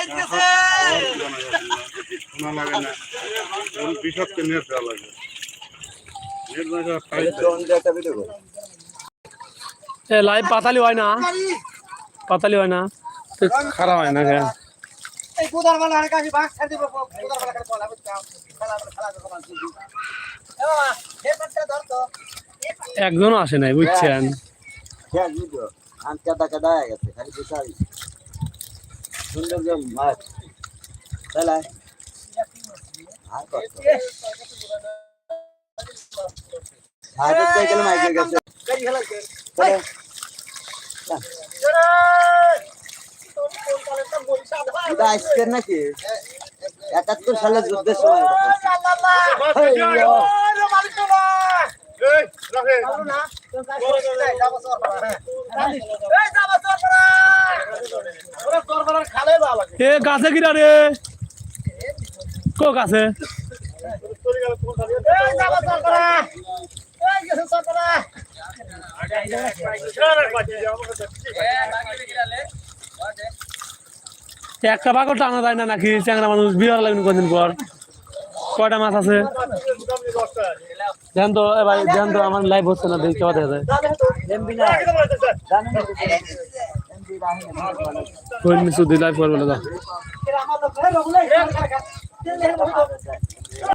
আইতেছে শোনা লাগে না এখন বিষাক্ত নেট দেওয়া লাগে নেট এ লাইভ পাতালি হয় না? পাতালি হয় না? তো খারাপ হয় না কেন এই কুদার বালা আর কাছে বাস ছেড়ে দিব কুদার বালা করে বলা বুঝছাও খেলা খেলা খেলা এ বাবা হে পাঁচটা ধর তো। একজনও আসে নাই বুঝছেন? কাদা কাদা হয়ে গেছে খালি সুন্দর যে মাছ। তাহলে আর কত? এটা আজকের নাকি? একাত্তর সালের যুদ্ধের সময়। রাখে। এ গাছে কিরা রে? কো গাছে? একটা বাগর টানা যায় না নাকি? চ্যাংরা মানুষ বিহার লাগবে কদিন পর? কয়টা মাছ আছে? ধ্যান তো ভাই ধ্যান তো আমার লাইভ হচ্ছে না দেখতে পাওয়া যায় কোন মিসু দি লাইভ করব দাও আমাদের